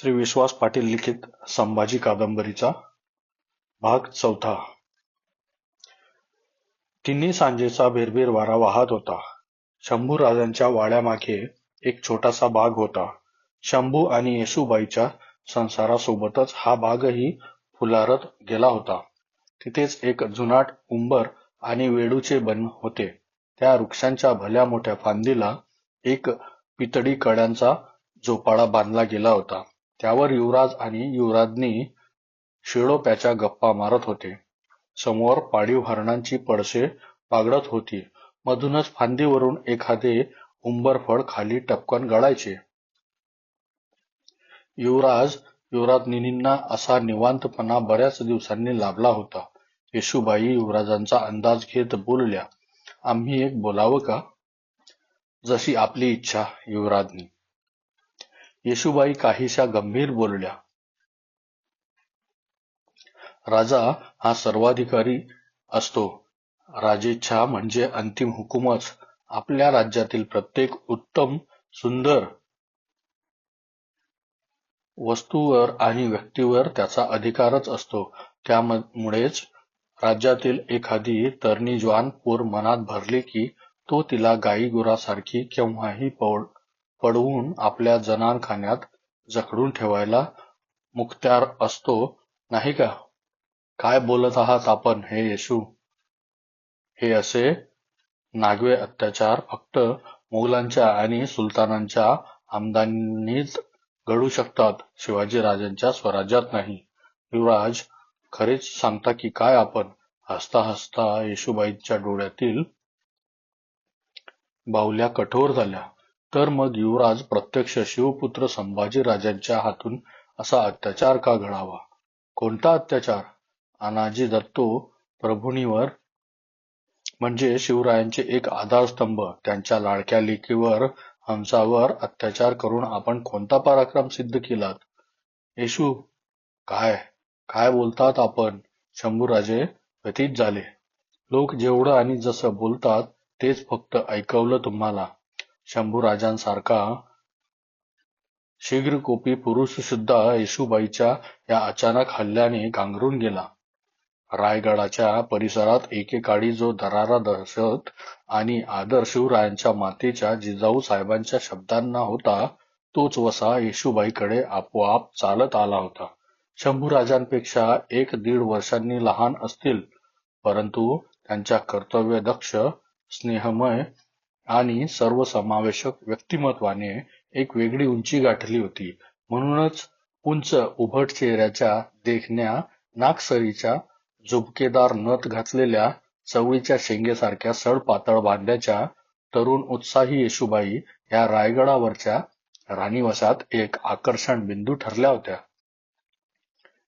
श्री विश्वास पाटील लिखित संभाजी कादंबरीचा भाग चौथा. तिन्ही सांजेचा भिरभिर वारा वाहत होता. शंभू राजांच्या वाड्यामागे एक छोटासा बाग होता. शंभू आणि येशूबाईच्या संसारासोबतच हा बागही फुलारत गेला होता. तिथेच एक जुनाट उंबर आणि वेडूचे बन होते. त्या वृक्षांच्या भल्या मोठ्या फांदीला एक पितळी कड्यांचा झोपाळा बांधला गेला होता. त्यावर युवराज आणि युवराज्ञी शिळोप्याच्या गप्पा मारत होते. समोर पाळीव हरणांची पडसे पागडत होती. मधूनच फांदीवरून एखादे उंबरफळ खाली टपकन गळायचे. युवराज युवराज्ञींना असा निवांतपणा बऱ्याच दिवसांनी लाभला होता. येशूबाई युवराजांचा अंदाज घेत बोलल्या आम्ही एक बोलावं का? जशी आपली इच्छा युवराज्ञी येशूबाई काहीशा गंभीर बोलल्या. राजा हा सर्वाधिकारी असतो. राजेच्छा म्हणजे अंतिम हुकूमच. आपल्या राज्यातील प्रत्येक उत्तम सुंदर वस्तूवर आणि व्यक्तीवर त्याचा अधिकारच असतो. त्यामुळेच राज्यातील एखादी तरणी ज्वान पोर मनात भरली की तो तिला गाई गुरासारखी केव्हाही पडवून आपल्या जनानखान्यात जखडून ठेवायला मुख्त्यार असतो नाही का? काय बोलत आहात आपण हे येशू? हे असे नागवे अत्याचार फक्त मुघलांच्या आणि सुलतानांच्या आमदानीत घडू शकतात. शिवाजी राजांच्या स्वराज्यात नाही. युवराज खरेच सांगता की काय आपण? हसता हसता येशूबाईंच्या डोळ्यातील बाहुल्या कठोर झाल्या. तर मग युवराज प्रत्यक्ष शिवपुत्र संभाजी राजांच्या हातून असा अत्याचार का घडावा? कोणता अत्याचार? अनाजी दत्तो प्रभूनीवर म्हणजे शिवरायांचे एक आधारस्तंभ त्यांच्या लाडक्या लेकीवर हंसावर अत्याचार करून आपण कोणता पराक्रम सिद्ध केलात? येशू काय? काय बोलतात आपण? शंभूराजे व्यतीत झाले. लोक जेवढं आणि जसं बोलतात तेच फक्त ऐकवलं तुम्हाला. शंभूराजांसारखा शीघ्रकोपी पुरुष सुद्धा येशूबाईच्या या अचानक हल्ल्याने गांगरून गेला. रायगडाच्या परिसरात एकेकाळी जो दरारा दहशत आणि आदर शिवरायांच्या मातेच्या जिजाऊ साहेबांच्या शब्दांना होता तोच वसा येशूबाईकडे आपोआप चालत आला होता. शंभूराजांपेक्षा एक दीड वर्षांनी लहान असतील परंतु त्यांच्या कर्तव्यदक्ष स्नेहमय आणि सर्वसमावेशक व्यक्तिमत्वाने एक वेगळी उंची गाठली होती. म्हणूनच उंच उभट चेहऱ्याच्या देखण्या नाकसरीच्या, झुबकेदार नथ घातलेल्या चवळीच्या शेंगेसारख्या सडपातळ बांध्याच्या तरुण उत्साही येशूबाई या रायगडावरच्या राणीवसात एक आकर्षण बिंदू ठरल्या होत्या.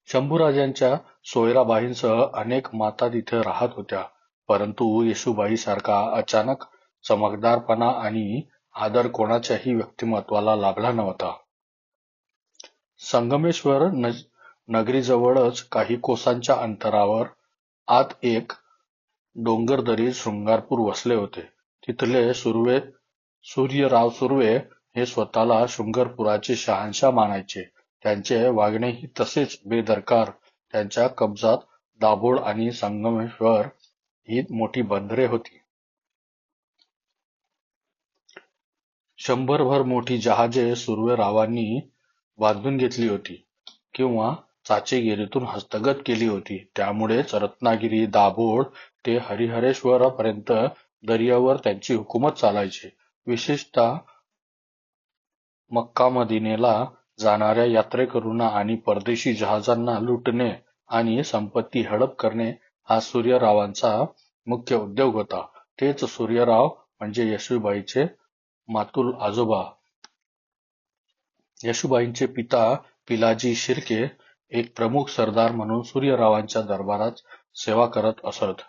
शंभूराजांच्या सोयराबाईंसह अनेक माता तिथे राहत होत्या. परंतु येशूबाई सारखा अचानक चमकदारपणा आणि आदर कोणाच्याही व्यक्तिमत्वाला लाभला नव्हता. संगमेश्वर नगरीजवळच काही कोसांच्या अंतरावर आत एक डोंगरदरी शृंगारपूर वसले होते. तिथले सुर्वे सूर्यराव सुर्वे हे स्वतःला शृंगारपुराचे शहानशाह मानायचे. त्यांचे वागणेही तसेच बेदरकार. त्यांच्या कब्जात दाभोळ आणि संगमेश्वर ही मोठी बंदरे होती. शंभरभर मोठी जहाजे सुर्वेरावांनी बांधून घेतली होती किंवा चाचेगिरीतून हस्तगत केली होती. त्यामुळेच रत्नागिरी दाभोळ ते हरिहरेश्वरापर्यंत दर्यावर त्यांची हुकूमत चालायची. विशेषतः मक्का मदिनेला जाणाऱ्या यात्रेकरूंना आणि परदेशी जहाजांना लुटणे आणि संपत्ती हडप करणे हा सूर्यरावांचा मुख्य उद्योग होता. तेच सूर्यराव म्हणजे यशूबाईचे मातुल आजोबा. यशूबाईंचे पिता पिलाजी शिर्के एक प्रमुख सरदार म्हणून सूर्यरावांच्या दरबारात सेवा करत असत.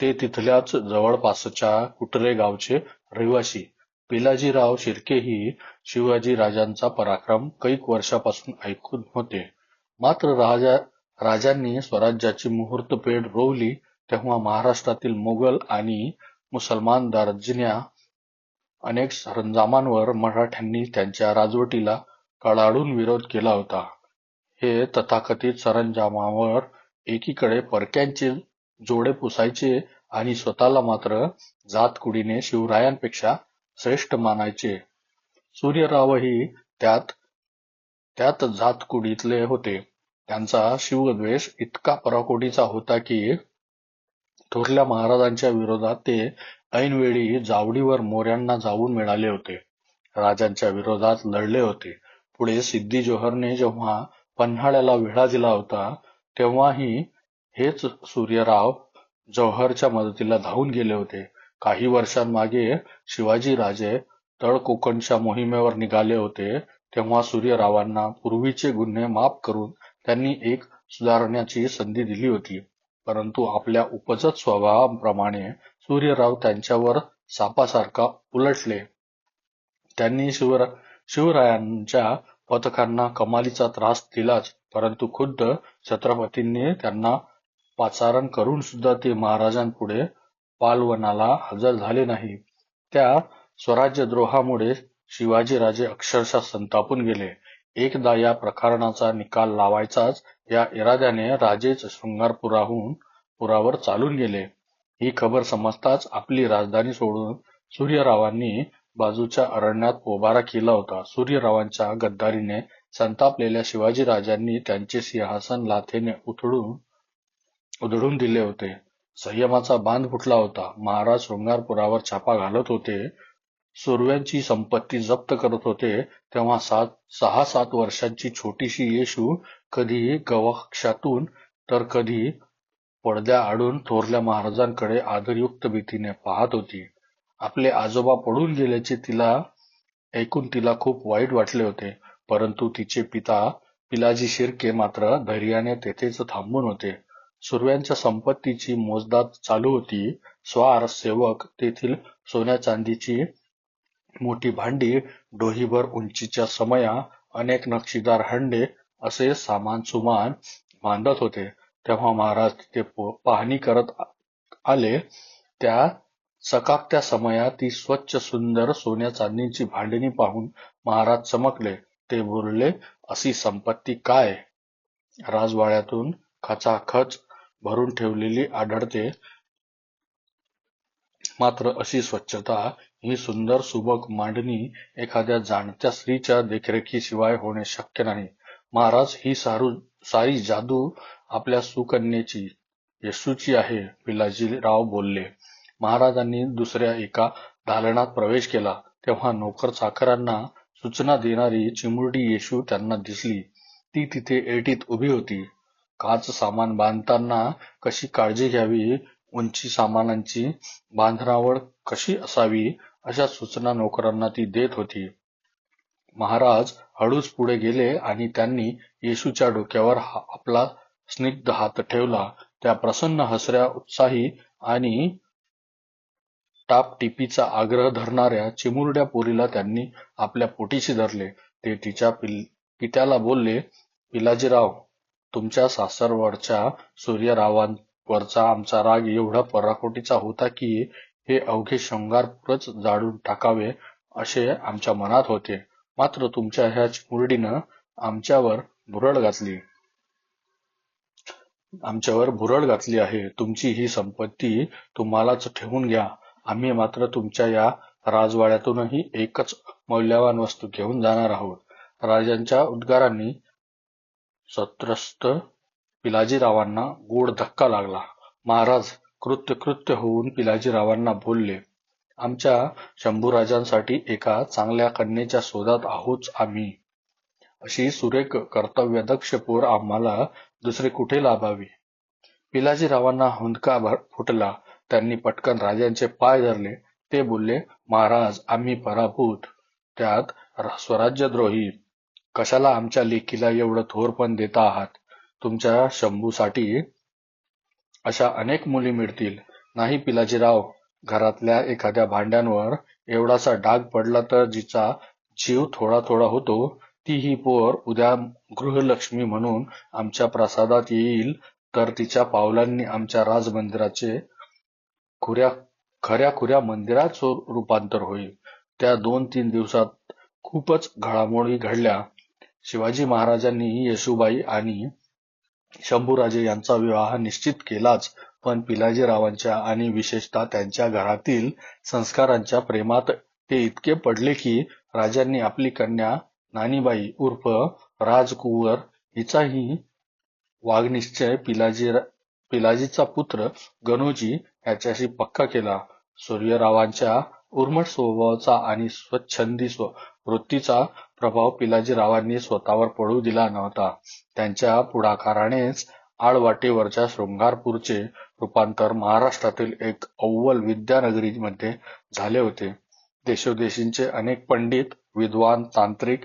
ते तिथल्याच जवळपासच्या कुटरे गावचे रहिवासी. पिलाजीराव शिर्केही शिवाजी राजांचा पराक्रम कैक वर्षापासून ऐकून होते. मात्र राजा राजांनी स्वराज्याची मुहूर्तपेढ रोवली तेव्हा महाराष्ट्रातील मोगल आणि मुसलमान दार्जिन्या अनेक सरंजामांवर मराठ्यांनी त्यांच्या राजवटीला कडाडून विरोध केला होता. हे तथाकथित सरंजामावर एकीकडे परक्यांचे जोडे पुसायचे आणि स्वतःला मात्र जातकुडीने शिवरायांपेक्षा श्रेष्ठ मानायचे. सूर्यरावही त्यात त्यात जातकुडीतले होते. त्यांचा शिवद्वेष इतका पराकोटीचा होता की थोरल्या महाराजांच्या विरोधात ते ऐनवेळी जावडीवर मोऱ्यांना जाऊन मिळाले होते. राजांच्या विरोधात लढले होते. पुढे सिद्दी जोहरने जेव्हा पन्हाळ्याला वेढा दिला होता तेव्हाही हेच सूर्यराव जौहरच्या मदतीला धावून गेले होते. काही वर्षांमागे शिवाजीराजे तळकोकणच्या मोहिमेवर निघाले होते तेव्हा सूर्यरावांना पूर्वीचे गुन्हे माफ करून त्यांनी एक सुधारण्याची संधी दिली होती. परंतु आपल्या उपजत स्वभावाप्रमाणे सूर्यराव त्यांच्यावर सापासारखा उलटले. त्यांनी शिवरायांच्या पथकांना कमालीचा त्रास दिलाच परंतु खुद्द छत्रपतींनी त्यांना पाचारण करून सुद्धा ते महाराजांपुढे पालवनाला हजर झाले नाही. त्या स्वराज्यद्रोहामुळे शिवाजीराजे अक्षरशः संतापून गेले. एकदा या प्रकरणाचा निकाल लावायचाच या इराद्याने राजेच शृंगारपुराहून पुरावर चालून गेले. ही खबर समजताच आपली राजधानी सोडून सूर्यरावांनी बाजूच्या अरण्यात पोबारा केला होता. सूर्यरावांच्या गद्दारीने संतापलेल्या शिवाजी राजांनी त्यांचे सिंहासन लाथेने उथडून उधळून दिले होते. संयमाचा बांध फुटला होता. महाराज शृंगारपुरावर छापा घालत होते. सुरव्यांची संपत्ती जप्त करत होते तेव्हा सात सहा सात वर्षांची छोटीशी येशू कधी गवाक्षातून तर कधी पडद्याआडून थोरल्या महाराजांकडे आदरयुक्त भीतीने पाहत होती. आपले आजोबा पडून गेल्याचे तिला ऐकून तिला खूप वाईट वाटले होते. परंतु तिचे पिता पिलाजी शिर्के मात्र धैर्याने तेथेच थांबून होते. सुरव्यांच्या संपत्तीची मोजदाद चालू होती. स्वार, सेवक, तेथील सोन्याचांदीची मोठी भांडी, डोहीभर उंचीच्या समया, अनेक नक्षीदार हंडे असे सामान सुमान बांधत होते. तेव्हा महाराज तिथे पाहणी करत आले. त्या चकाकत्या समया ती स्वच्छ सुंदर सोन्या-चांदीची भांडणी पाहून महाराज चमकले. ते बोलले, अशी संपत्ती काय? राजवाड्यातून खचाखच भरून ठेवलेली आढळते. मात्र अशी स्वच्छता, ही सुंदर सुबक मांडणी एखाद्या जाणत्या स्त्रीच्या देखरेखीशिवाय होणे शक्य नाही. महाराज ही सारी जादू आपल्या सुकन्येची, येशूची आहे, पिलाजीराव बोलले. महाराजांनी दुसऱ्या एका दालनात प्रवेश केला तेव्हा नोकर-चाकरांना सूचना देणारी चिमुरडी येशू त्यांना दिसली. ती तिथे एटीत उभी होती. काच सामान बांधताना कशी काळजी घ्यावी, उंची सामानांची बांधणावळ कशी असावी अशा सूचना नोकरांना ती देत होती. महाराज हळूच पुढे गेले आणि त्यांनी येशूच्या डोक्यावर आपला स्निग्ध हात ठेवला. त्या प्रसन्न हसऱ्या, उत्साही आणि टापटिपीचा आग्रह धरणाऱ्या चिमुरड्या पोरीला त्यांनी आपल्या पोटीशी धरले. ते तिच्या पित्याला बोलले, पिलाजीराव, तुमच्या सासरवडच्या सूर्यरावांवरचा आमचा राग एवढा पराकोटीचा होता की हे अवघे शृंगारपूरच जाळून टाकावे असे आमच्या मनात होते. मात्र तुमच्या ह्या चिमुरडीनं आमच्यावर भुरळ घातली. आमच्यावर भुरळ घातली आहे. तुमची ही संपत्ती तुम्हालाच ठेवून घ्या. आम्ही मात्र तुमच्या या राजवाड्यातूनही एकच मौल्यवान वस्तू घेऊन जाणार आहोत. राजांच्या उद्गारांनी सत्रस्त पिलाजीरावांना गोड धक्का लागला. महाराज कृत्यकृत्य होऊन पिलाजीरावांना बोलले, आमच्या शंभूराजांसाठी एका चांगल्या कन्येच्या शोधात आहोच आम्ही. अशी सुरेख कर्तव्यदक्ष पोर आम्हाला दुसरी कुठे लाभावी? पिलाजीरावांना हुंदका फुटला. त्यांनी पटकन राजांचे पाय धरले. ते बोलले, महाराज आम्ही पराभूत, त्यात स्वराज्यद्रोही. कशाला आमच्या लेकीला एवढं थोरपण देता आहात? तुमच्या शंभूसाठी अशा अनेक मुली मिळतील. नाही पिलाजीराव, घरातल्या एखाद्या भांड्यांवर एवढासा डाग पडला तर जिचा जीव थोडा थोडा होतो, ती ही पोर उद्या गृहलक्ष्मी म्हणून आमच्या प्रासादात येईल तर तिच्या पावलांनी आमच्या राजमंदिराचे खऱ्याखुऱ्या मंदिरात रूपांतर होईल. त्या दोन तीन दिवसात खूपच घडामोडी घडल्या. शिवाजी महाराजांनी येशुबाई आणि शंभूराजे यांचा विवाह निश्चित केलाच पण पिलाजीरावांच्या आणि विशेषतः त्यांच्या घरातील संस्कारांच्या प्रेमात ते इतके पडले की राजांनी आपली कन्या नानीबाई उर्फ राजकुवर हिचाही वाघनिश्चय पिलाजी पिलाजीचा पुत्र गणोजी याच्याशी पक्का केला. सूर्यरावांच्या उर्मट स्वभावाचा आणि स्वच्छंदी वृत्तीचा प्रभाव पिलाजीरावांनी स्वतःवर पडू दिला नव्हता. त्यांच्या पुढाकारानेच आळवाटेवरच्या शृंगारपूरचे रूपांतर महाराष्ट्रातील एक अव्वल विद्यानगरीमध्ये झाले होते. देशोदेशींचे अनेक पंडित विद्वान तांत्रिक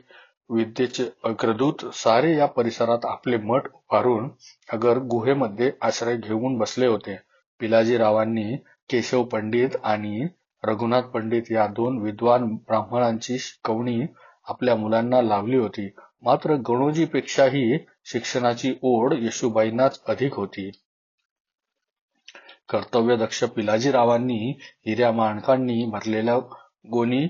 विद्येचे अग्रदूत सारे या परिसरात आपले मठ उभारून अगर गुहेमध्ये आश्रय घेऊन बसले होते. पिलाजीरावांनी केशव पंडित आणि रघुनाथ पंडित या दोन विद्वान ब्राह्मणांची शिकवणी आपल्या मुलांना लावली होती. मात्र गणोजीपेक्षाही शिक्षणाची ओढ येशूबाईंनाच अधिक होती. कर्तव्यदक्ष पिलाजीरावांनी हिऱ्या माणकांनी भरलेल्या गोनी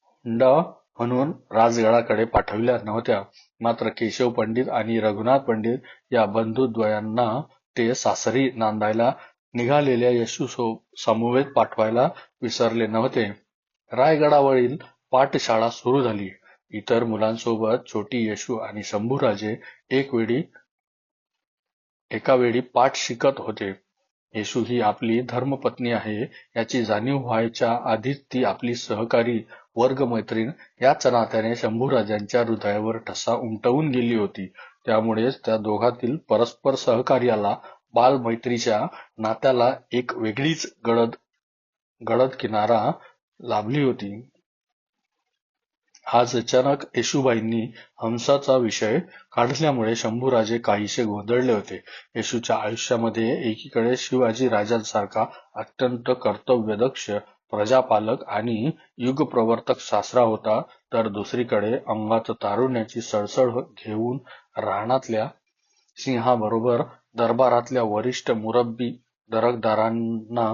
हुंडा म्हणून राजगडाकडे पाठविल्या नव्हत्या. मात्र केशव पंडित आणि रघुनाथ पंडित या बंधुद्वयांना ते सासरी नांदायला निघालेल्या यशू समवेत पाठवायला विसरले नव्हते. रायगडावरील पाठशाळा सुरू झाली. इतर मुलांसोबत छोटी येशू आणि शंभूराजे एक वेळी एका वेळी पाठ शिकत होते. येशू ही आपली धर्मपत्नी आहे याची जाणीव व्हायच्या आधीच ती आपली सहकारी वर्गमैत्रीण याच नात्याने शंभूराजांच्या हृदयावर ठसा उमटवून गेली होती. त्यामुळेच त्या दोघातील परस्पर सहकार्याला बालमैत्रीच्या नात्याला एक वेगळीच गडद गडद किनारा लाभली होती. आज अचानक येशूबाईंनी हंसाचा विषय काढल्यामुळे शंभूराजे काहीसे गोंधळले होते. येशूच्या आयुष्यामध्ये एकीकडे शिवाजी राजांसारखा अत्यंत कर्तव्यदक्ष प्रजापालक आणि युगप्रवर्तक सासरा होता तर दुसरीकडे अंगात तारुण्याची सळसळ घेऊन रानातल्या सिंहाबरोबर दरबारातल्या वरिष्ठ मुरब्बी दरकदारांना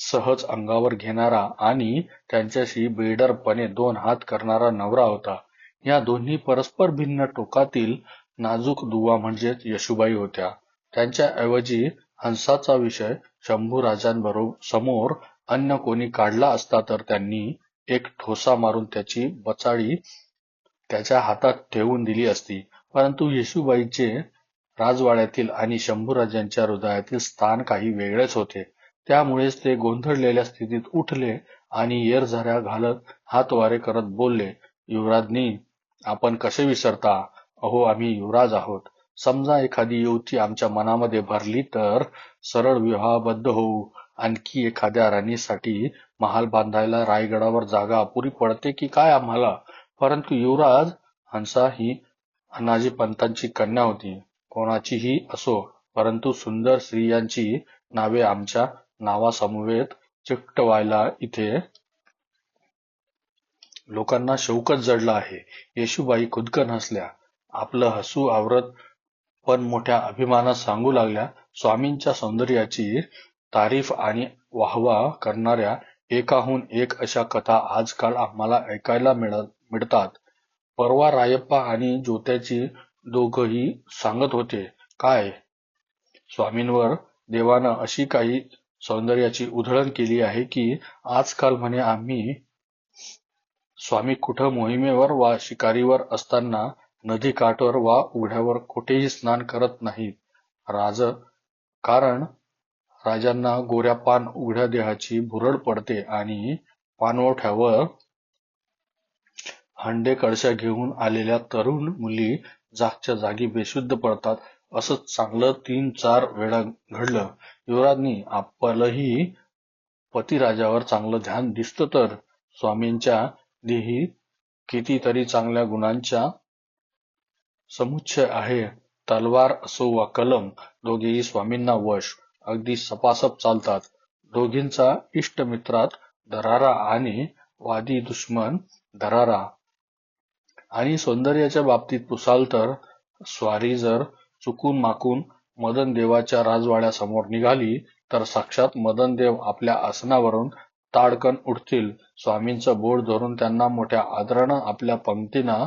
सहज अंगावर घेणारा आणि त्यांच्याशी बेडरपणे दोन हात करणारा नवरा होता. या दोन्ही परस्पर भिन्न टोकातील नाजूक दुवा म्हणजेच यशुबाई होत्या. त्यांच्या ऐवजी हंसाचा विषय शंभूराजांबरोबर समोर अन्य कोणी काढला असता तर त्यांनी एक ठोसा मारून त्याची बचाळी त्याच्या हातात ठेवून दिली असती. परंतु येशूबाईचे राजवाड्यातील आणि शंभूराजांच्या हृदयातील स्थान काही वेगळेच होते. त्यामुळेच ते गोंधळलेल्या स्थितीत उठले आणि येरझाऱ्या घालत हातवारे करत बोलले युवराजनी आपण कसे विसरता? अहो आम्ही युवराज आहोत. समजा एखादी युवती आमच्या मनामध्ये भरली तर सरळ विवाहबद्ध होऊ. आणखी एखाद्या राणीसाठी महाल बांधायला रायगडावर जागा अपुरी पडते की काय आम्हाला? परंतु युवराज हंसा ही अनाजी पंतांची कन्या होती. कोणाचीही असो परंतु सुंदर स्त्रियांची नावे आमच्या नावासमवेत चिकटवायला इथे लोकांना शौकच जडला आहे. येशूबाई खुदकन हसल्या. आपलं हसू आवरत पण मोठ्या अभिमानात सांगू लागल्या स्वामींच्या सौंदर्याची तारीफ आणि वाहवा करणाऱ्या एकाहून एक अशा कथा आजकाल आम्हाला ऐकायला मिळतात. परवा रायप्पा आणि ज्योत्याची दोघही सांगत होते काय स्वामींवर देवानं अशी काही सौंदर्याची उधळण केली आहे की आजकाल म्हणे आम्ही स्वामी कुठं मोहिमेवर वा शिकारीवर असताना नदी काठवर वा उघड्यावर कुठेही स्नान करत नाहीत. राज कारण राजांना गोऱ्या पान उघड्या देहाची भुरळ पडते आणि पाणवठ्यावर हंडे कळशा घेऊन आलेल्या तरुण मुली जागच्या जागी बेशुद्ध पडतात असं चांगलं तीन चार वेळा घडलं. युवराजनी आपलंही पतिराजावर चांगलं ध्यान दिसतं तर स्वामींच्या देही कितीतरी चांगल्या गुणांच्या समुच्चय आहे. तलवार असो वा कलम दोघेही स्वामींना वश. अगदी सपासप चालतात. दोघींचा इष्टमित्रात दरारा आणि वादी दुश्मन दरारा. आणि सौंदर्याच्या बाबतीत पुसाल तर स्वारी जर चुकून माकून मदनदेवाच्या राजवाड्यासमोर निघाली तर साक्षात मदनदेव आपल्या आसनावरून ताडकन उठतील स्वामींचं बोट धरून त्यांना मोठ्या आदरानं आपल्या पंक्तींना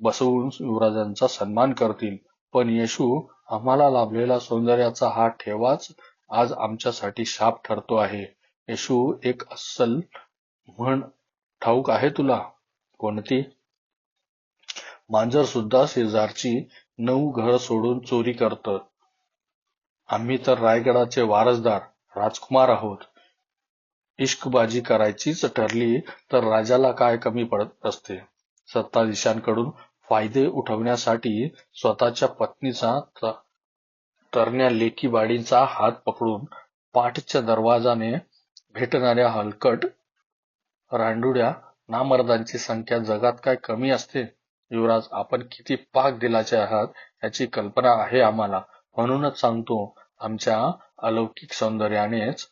बसवून युवराजांचा सन्मान करतील. पण येशू आम्हाला लाभलेला सौंदर्याचा हा ठेवाच आज आमच्यासाठी शाप ठरतो आहे. येशू एक अस्सल म्हण ठाऊक आहे तुला? कोणती? मांजर सुद्धा शेजारची नऊ घर सोडून चोरी करत आम्ही तर रायगडाचे वारसदार राजकुमार आहोत. इश्कबाजी करायचीच ठरली तर राजाला काय कमी पडत असते? सत्ताधीशांकडून फायदे उठवण्यासाठी स्वतःच्या पत्नीचा तरण्या लेकी बाडींचा हात पकडून पाठच्या दरवाजाने भेटणाऱ्या हलकट रांडुड्या नामर्दांची संख्या जगात काय कमी असते? युवराज आपण किती पाक दिलाचे आहात याची कल्पना आहे आम्हाला. म्हणूनच सांगतो आमच्या अलौकिक सौंदर्यानेच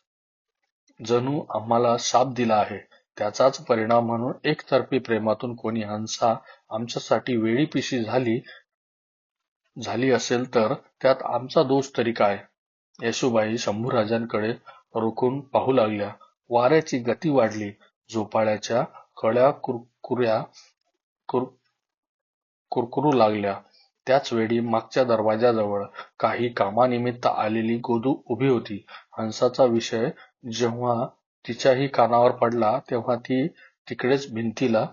जणू आम्हाला शाप दिला आहे. त्याचाच परिणाम म्हणून एकतर्फी प्रेमातून कोणी हंसा आमच्यासाठी वेळी पिशी झाली झाली असेल तर त्यात आमचा दोष तरी काय? येशूबाई शंभूराजांकडे रोखून पाहू लागल्या. वाऱ्याची गती वाढली. झोपाळ्याच्या कळ्या कुरकुऱ्या कुरकुरू लागल्या. त्याच वेळी मागच्या दरवाजाजवळ काही कामानिमित्त आलेली गोदू उभी होती. हंसाचा विषय जेव्हा तिच्याही कानावर पडला तेव्हा ती तिकडेच भिंतीला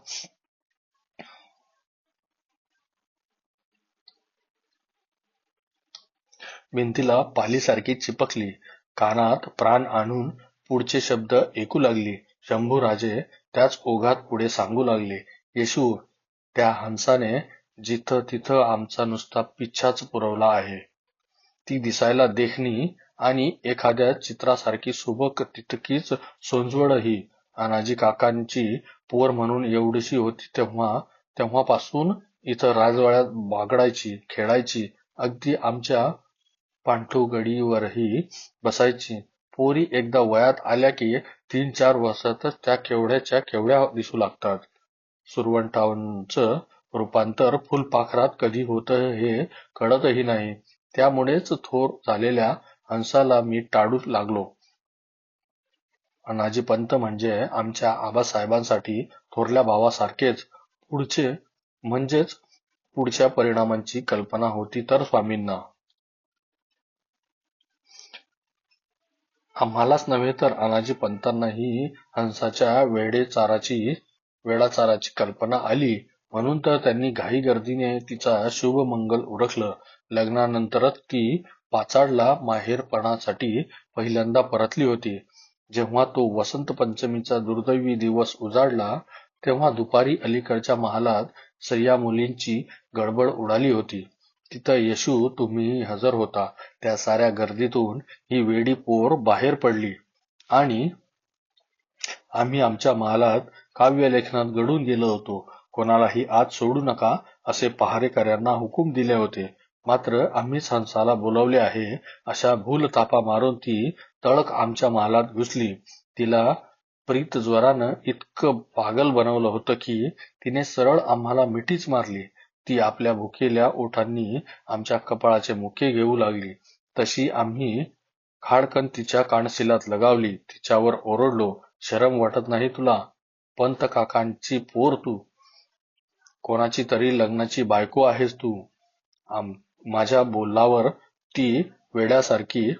भिंतीला पालीसारखी चिपकली. कानात प्राण आणून पुढचे शब्द ऐकू लागली. शंभूराजे त्याच ओघात पुढे सांगू लागले येशू त्या हंसाने जिथं तिथं आमचा नुसता पिच्छाच पुरवला आहे. ती दिसायला देखणी आणि एखाद्या चित्रासारखी सुबक तितकीच सोंजवळही. अनाजी काकांची पोर म्हणून एवढीशी होती तेव्हा तेव्हापासून इथं राजवाड्यात बागडायची खेळायची अगदी आमच्या पांठुगडीवरही बसायची. पोरी एकदा वयात आल्या की तीन चार वर्षातच त्या केवढ्याच्या केवढ्या दिसू लागतात. सुरवंटांचं रूपांतर फुलपाखरात कधी होतं हे कळतही नाही. त्यामुळेच थोर झालेल्या हंसाला मी टाळू लागलो. अनाजी पंत म्हणजे आमच्या आबासाहेबांसाठी थोरल्या भावासारखेच पुढचे म्हणजेच पुढच्या परिणामांची कल्पना होती तर स्वामींना. आम्हालाच नव्हे तर अनाजी पंतांनाही हंसाच्या वेडेचाराची वेळाचाराची कल्पना आली. म्हणून तर त्यांनी घाई गर्दीने तिचा शुभमंगल उरकलं. लग्नानंतरच ती पाचाडला माहेरपणासाठी पहिल्यांदा परतली होती. जेव्हा तो वसंत पंचमीचा दुर्दैवी दिवस उजाडला तेव्हा दुपारी अलीकडच्या महालात स्त्रिया मुलींची गडबड उडाली होती. तिथं येशू तुम्ही हजर होता. त्या साऱ्या गर्दीतून ही वेडी पोर बाहेर पडली. आणि आम्ही आमच्या महालात काव्यलेखनात घडून गेलो होतो. कोणालाही आत सोडू नका असे पहारेकऱ्यांना हुकूम दिले होते. मात्र आम्ही हंसाला बोलवले आहे अशा भूल तापा मारून ती तळक आमच्या महालात घुसली. तिला प्रीत ज्वरानं इतकं पागल बनवलं होतं की तिने सरळ आम्हाला मिठीच मारली. ती आपल्या भुकेल्या ओठांनी आमच्या कपाळाचे मुके घेऊ लागली. तशी आम्ही खाडकन तिच्या कानशिलात लगावली. तिच्यावर ओरडलो शरम वाटत नाही तुला? पंत काकांची पोर तू. कोणाची तरी लग्नाची बायको आहेस तू. माझ्या बोलावर ती वेड्यासारखी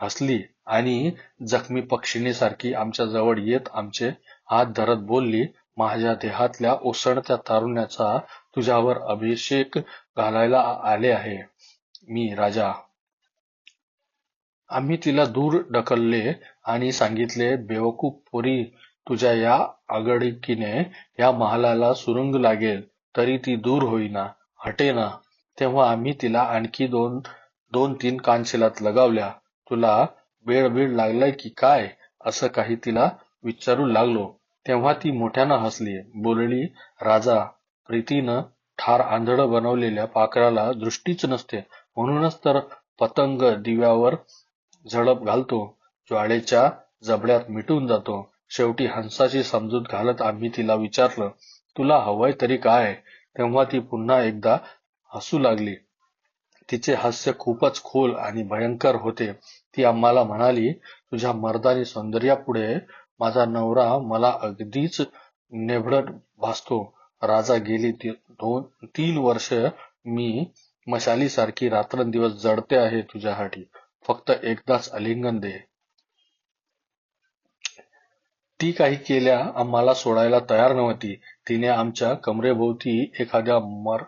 हसली आणि जखमी पक्षिणीसारखी आमच्या जवळ येत आमचे हात धरत बोलली माझ्या देहातल्या ओसणत्या तारुण्याचा तुझ्यावर अभिषेक घालायला आले आहे. मी राजा. आम्ही तिला दूर ढकलले आणि सांगितले बेवकूफ पोरी तुझ्या या आगळिकीने या महालाला सुरुंग लागेल तरी ती दूर होईना हटेना. तेव्हा आम्ही तिला आणखी दोन दोन तीन कानशिलात लगावल्या. तुला बेड बीड लागलाय की काय? असं काही तिला विचारू लागलो. तेव्हा ती मोठ्यानं हसली. बोलली राजा प्रीतीनं ठार आंधळ बनवलेल्या पाखराला दृष्टीच नसते. म्हणूनच तर पतंग दिव्यावर झडप घालतो. ज्वाळेच्या जबड्यात मिटून जातो. शेवटी हंसाची समजूत घालत आम्ही तिला विचारलं तुला हवंय तरी काय? तेव्हा ती पुन्हा एकदा हसू लागली. तिचे हास्य खूपच खोल आणि भयंकर होते. ती आम्हाला म्हणाली तुझ्या मर्दानी सौंदर्यापुढे माझा नवरा मला अगदीच नेभडत भासतो. राजा गेली ती- दोन तीन वर्ष मी मशालीसारखी रात्रंदिवस जडते आहे तुझ्यासाठी. फक्त एकदाच आलिंगन दे. ती काही केल्या आम्हाला सोडायला तयार नव्हती. तिने आमच्या कमरेभोवती एखाद्या मर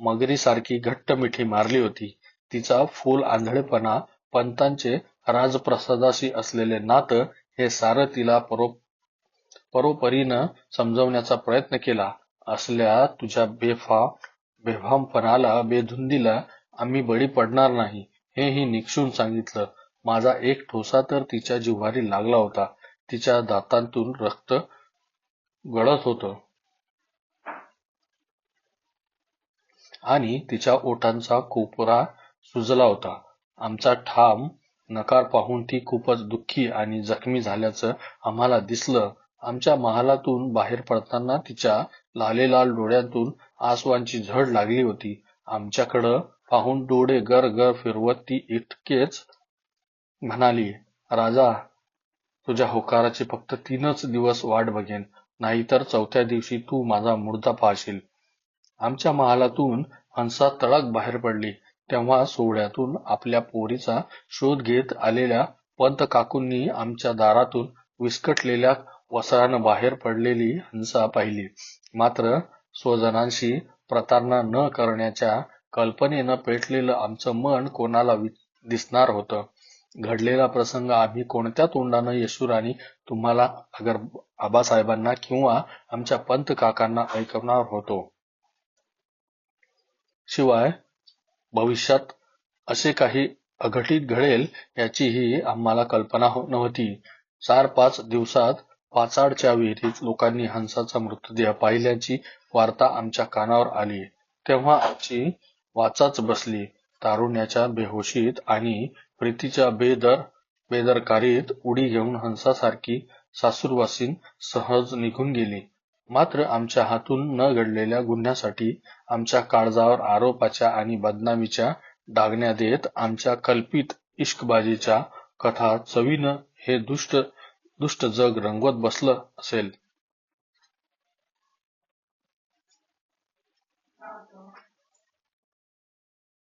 मगरीसारखी घट्ट मिठी मारली होती. तिचा फुल आंधळेपणा पंतांचे राजप्रसादाशी असलेले नातं हे सारं तिला परो परोपरीनं समजवण्याचा प्रयत्न केला. असल्या तुझ्या बेफा बेफामपणाला बेधुंदीला आम्ही बळी पडणार नाही हेही निक्षून सांगितलं. माझा एक ठोसा तर तिच्या जिव्हारी लागला होता. तिच्या दातांतून रक्त गळत होतं. आणि तिच्या ओठांचा कोपरा सुजला होता. आमचा ठाम नकार पाहून ती खूपच दुःखी आणि जखमी झाल्याचं आम्हाला दिसलं. आमच्या महालातून बाहेर पडताना तिच्या लालेलाल डोळ्यांतून आसवांची झड लागली होती. आमच्याकडं पाहून डोळे गर गर फिरवत ती इतकेच म्हणाली राजा तुझ्या होकाराची फक्त तीनच दिवस वाट बघेन. नाहीतर चौथ्या दिवशी तू माझा मुर्दा पाहशील. आमच्या महालातून हंसा तळक बाहेर पडली. तेव्हा सोहळ्यातून आपल्या पोरीचा शोध घेत आलेल्या पंत काकूंनी आमच्या दारातून विस्कटलेल्या वसरानं बाहेर पडलेली हंसा पाहिली. मात्र स्वजनांशी प्रतारणा न करण्याच्या कल्पनेनं पेटलेलं आमचं मन कोणाला दिसणार होतं? घडलेला प्रसंग आम्ही कोणत्या तोंडानं येशूराणी तुम्हाला अगर आबासाहेबांना किंवा आमच्या पंत काकांना ऐकवणार होतो? शिवाय भविष्यात असे काही अघटित घडेल याचीही आम्हाला कल्पना हो- नव्हती. चार पाच दिवसात पाचाडच्या विहिरीत लोकांनी हंसाचा मृतदेह पाहिल्याची वार्ता आमच्या कानावर आली. तेव्हा आमची वाचाच बसली तारुण्याच्या बेहोशीत आणि प्रीतीच्या बेदर बेदरकारीत उडी घेऊन हंसासारखी सासूरवासीन सहज निघून गेली. मात्र आमच्या हातून न घडलेल्या गुन्ह्यासाठी आमच्या काळजावर आरोपाच्या आणि बदनामीच्या डागण्या देत आमच्या कल्पित इश्कबाजीच्या कथा चवीनं हे दुष्ट दुष्ट जग रंगवत बसलं असेल.